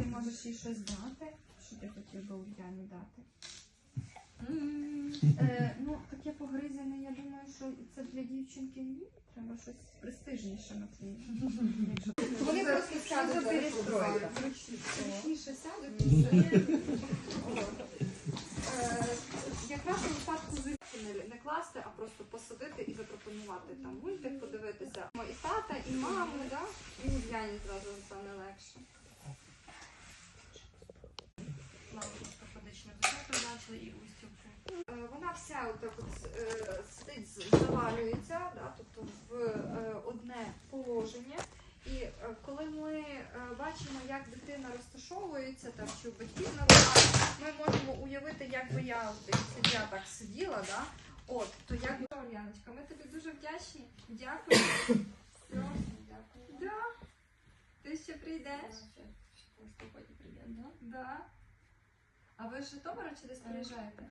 Ти можеш їй щось дати. Що ти хотів би Ульяні дати? Е, ну, таке погризене, я думаю, що це для дівчинки ні. Треба щось престижніше на твій. Вони просто сядуть перестроїти. Зручніше сядуть і. Е, Якраз у випадку з не, не класти, а просто посадити і запропонувати там мультик, подивитися. І тата, і маму, да? і Ульяні зразу стане легше. І устілки. Е, Вона вся отак от е, сидить, завалюється, да, тобто в е, одне положення. І коли ми бачимо, як дитина розташовується, там, чи батьків на руках, ми можемо уявити, як би я, я так сиділа, да, от, то як би Яночка, ми тобі дуже вдячні. Дякую. Все, Дякую. Да. Ти ще прийдеш? Да. А ви з Житомира чи десь приїжджаєте?